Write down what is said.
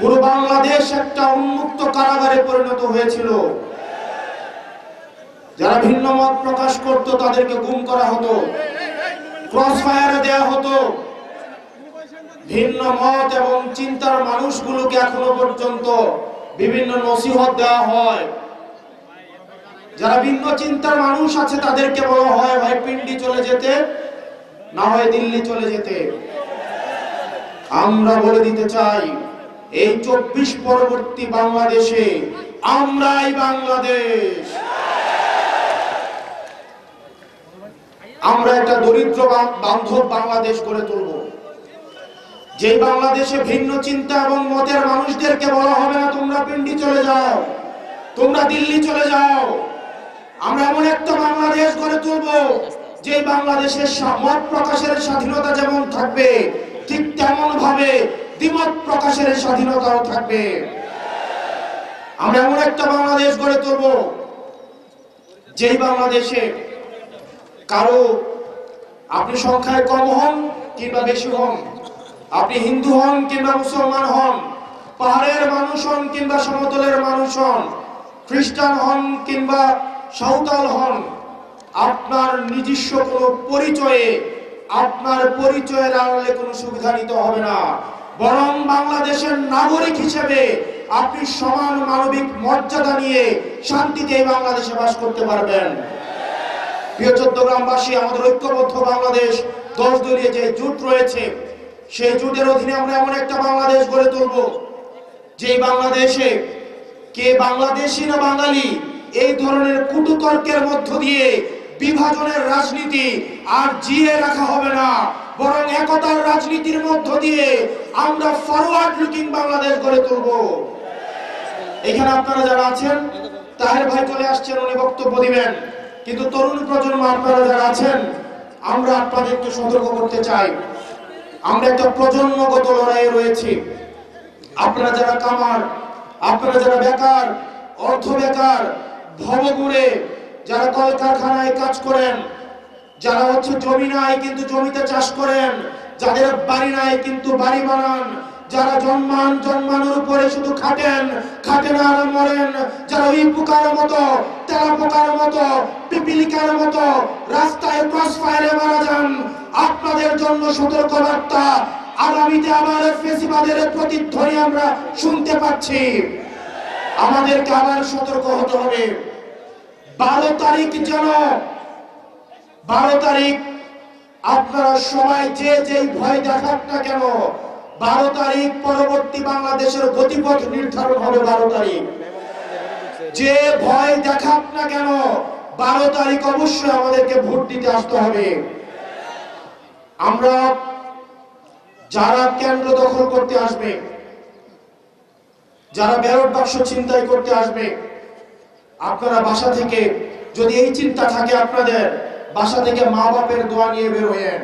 পুরো বাংলাদেশ একটা উন্মুক্ত কারাগারে পরিণত হয়েছিল। যারা ভিন্ন মত প্রকাশ করত, তাদেরকে গুম করা হতো ক্রস হতো। ভিন্ন মত এবং চিন্তার মানুষগুলোকে এখনও পর্যন্ত বিভিন্ন নসিহত দেওয়া হয়। যারা ভিন্ন চিন্তার মানুষ আছে, তাদেরকে বলা হয়, ভাই, পিন্ডি চলে যেতে, না হয় দিল্লি চলে যেতে। আমরা বলে দিতে চাই এই চব্বিশ পরবর্তী বাংলাদেশে আমরাই বাংলাদেশ। আমরা একটা দরিদ্র বান্ধব বাংলাদেশ গড়ে তুলব। যে বাংলাদেশে ভিন্ন চিন্তা এবং মতের মানুষদেরকে বলা হবে না, তোমরা পিন্ডি চলে যাও, তোমরা দিল্লি চলে যাও। আমরা এমন একটা বাংলাদেশ গড়ে তুলব যে বাংলাদেশের মত প্রকাশের স্বাধীনতা যেমন থাকবে, ঠিক তেমন ভাবে দ্বিমত প্রকাশের স্বাধীনতাও থাকবে। আমরা এমন একটা বাংলাদেশ গড়ে তুলব, যেই বাংলাদেশে কারও আপনি সংখ্যায় কম হন কিংবা বেশি হন, আপনি হিন্দু হন কিংবা মুসলমান হন, পাহাড়ের মানুষ হন কিংবা সমতলের মানুষ হন, খ্রিস্টান হন কিংবা সাঁওতাল হন, আপনার নিজস্ব কোনো পরিচয়ে, আপনার পরিচয়ের আড়ালে কোনো সুবিধা নিতে হবে না। বরং বাংলাদেশের নাগরিক হিসেবে আপনি সমান মানবিক মর্যাদা নিয়ে শান্তিতে বাংলাদেশে বাস করতে পারবেন। প্রিয় চট্টগ্রামবাসী আমাদের ঐক্যবদ্ধ বাংলাদেশ দশ দলীয় যে জোট রয়েছে, সেই জোটের অধীনে আমরা এমন একটা বাংলাদেশ গড়ে তুলব যে বাংলাদেশে কে বাংলাদেশি না বাঙালি, এই ধরনের কুটুতর্কের মধ্য দিয়ে বিভাজনের রাজনীতি আর জিয়ে রাখা হবে না, বরং একতার রাজনীতির মধ্য দিয়ে আমরা ফরওয়ার্ড লুকিং বাংলাদেশ গড়ে তুলব। এখানে আপনারা যারা আছেন, তাহের ভাই চলে আসছেন, উনি বক্তব্য দিবেন। কিন্তু তরুণ প্রজন্ম আপনারা যারা আছেন, আমরা আপনাদেরকে সতর্ক করতে চাই। আমরা একটা প্রজন্মগত লড়াইয়ে রয়েছি। আপনারা যারা কামার, আপনারা যারা বেকার, অর্থ বেকার ভবগুড়ে যারা কলকারখানায় কাজ করেন, যারা হচ্ছে জমি নাই কিন্তু জমিতে চাষ করেন যাদের বাড়ি নাই কিন্তু বাড়ি বানান। যারা জন্মান, জন্মানোর উপরে শুধু খাটেন খাটেন আর মরেন। যারা ওই পোকার মতো, তেলা পোকার মতো, পিপিলিকার মতো রাস্তায় ক্রস ফায়ারে মারা যান, আপনাদের জন্য সতর্ক বার্তা আগামীতে আবার ফেসিবাদের প্রতিধ্বনি আমরা শুনতে পাচ্ছি। আমাদেরকে আবার সতর্ক হতে হবে। বারো তারিখ যেন, বারো তারিখ আপনারা সবাই যে যেই ভয় দেখাক না কেন, বারো তারিখ পরবর্তী বাংলাদেশের গতিপথ নির্ধারণ হবে বারো তারিখ। যে ভয় দেখাক না কেন, বারো তারিখ অবশ্যই আমাদেরকে ভোট দিতে আসতে হবে। আমরা যারা কেন্দ্র দখল করতে আসবে, যারা ব্যালট বাক্স ছিনতাই করতে আসবে, আপনারা বাসা থেকে যদি এই চিন্তা থাকে আপনাদের বাসা থেকে মা বাপের দোয়া নিয়ে বের হয়েন